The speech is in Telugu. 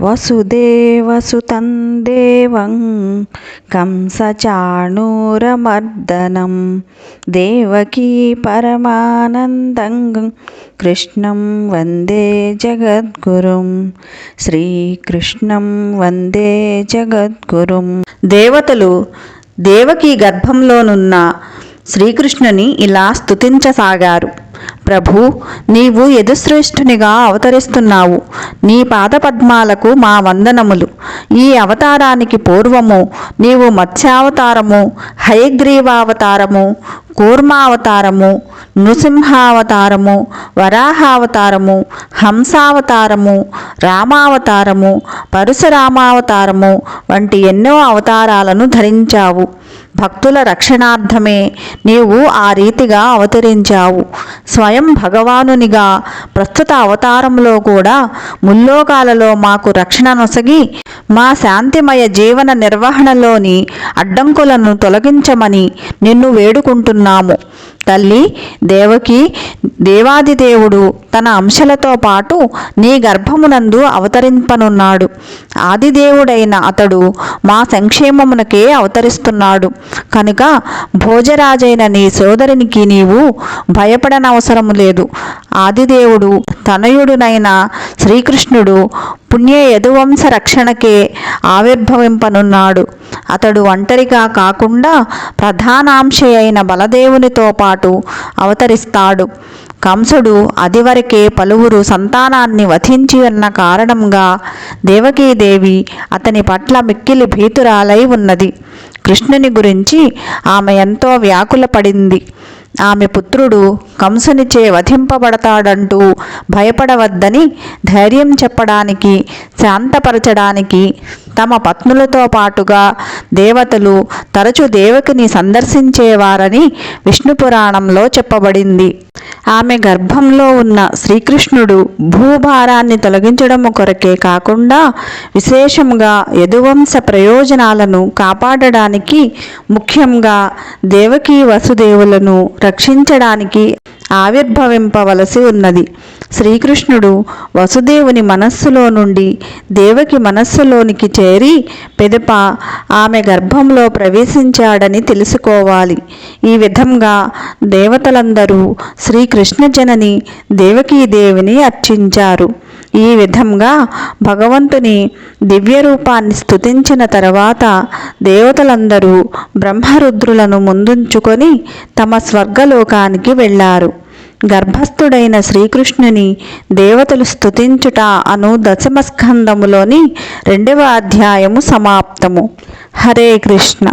వసుదేవసుతం దేవం కంసచాణూరమర్దనం దేవకీ పరమానందం కృష్ణం వందే జగద్గురుం శ్రీకృష్ణం వందే జగద్గురుం. దేవతలు దేవకి గర్భంలోనున్న శ్రీకృష్ణుని ఇలా స్తుతించసాగారు. ప్రభు నీవు యదుశ్రేష్ఠునిగా అవతరిస్తున్నావు. నీ పాదపద్మాలకు మా వందనములు. ఈ అవతారానికి పూర్వము నీవు మత్స్యావతారము హయగ్రీవావతారము కూర్మావతారము నృసింహావతారము వరాహావతారము హంసావతారము రామావతారము పరశురామావతారము వంటి ఎన్నో అవతారాలను ధరించావు. భక్తుల రక్షణార్థమే నీవు ఆ రీతిగా అవతరించావు. స్వయం భగవానునిగా ప్రస్తుత అవతారంలో కూడా ముల్లోకాలలో మాకు రక్షణ నొసగి మా శాంతిమయ జీవన నిర్వహణలోని అడ్డంకులను తొలగించమని నిన్ను వేడుకుంటున్నాము. తల్లి దేవకి దేవాదిదేవుడు తన అంశలతో పాటు నీ గర్భమునందు అవతరింపనున్నాడు. ఆదిదేవుడైన అతడు మా సంక్షేమమునకే అవతరిస్తున్నాడు. కనుక భోజరాజైన నీ సోదరునికి నీవు భయపడనవసరము లేదు. ఆదిదేవుడు తనయుడునైన శ్రీకృష్ణుడు పుణ్య యదువంశ రక్షణకే ఆవిర్భవింపనున్నాడు. అతడు ఒంటరిగా కాకుండా ప్రధానాంశ అయిన బలదేవునితో పాటు అవతరిస్తాడు. కంసుడు అదివరకే పలువురు సంతానాన్ని వధించి ఉన్న కారణంగా దేవకీదేవి అతని పట్ల మిక్కిలి భీతురాలై ఉన్నది. కృష్ణుని గురించి ఆమె ఎంతో వ్యాకులపడింది. ఆమె పుత్రుడు కంసునిచే వధింపబడతాడంటూ భయపడవద్దని ధైర్యం చెప్పడానికి శాంతపరచడానికి తమ పత్నులతో పాటుగా దేవతలు తరచు దేవకిని సందర్శించేవారని విష్ణు పురాణంలో చెప్పబడింది. ఆమె గర్భంలో ఉన్న శ్రీకృష్ణుడు భూభారాన్ని తొలగించడం కొరకే కాకుండా విశేషంగా యదువంశ ప్రయోజనాలను కాపాడడానికి ముఖ్యంగా దేవకీ వసుదేవులను రక్షించడానికి ఆవిర్భవింపవలసి ఉన్నది. శ్రీకృష్ణుడు వసుదేవుని మనస్సులో నుండి దేవకి మనస్సులోనికి చేరి పెదప ఆమె గర్భంలో ప్రవేశించాడని తెలుసుకోవాలి. ఈ విధంగా దేవతలందరూ శ్రీకృష్ణ జనని దేవకీదేవిని అర్చించారు. ఈ విధంగా భగవంతుని దివ్య రూపాన్ని స్థుతించిన తర్వాత దేవతలందరూ బ్రహ్మరుద్రులను ముందుంచుకొని తమ స్వర్గలోకానికి వెళ్ళారు. గర్భస్థుడైన శ్రీకృష్ణుని దేవతలు స్థుతించుట అను దశమస్కందములోని రెండవ అధ్యాయము సమాప్తము. హరే కృష్ణ.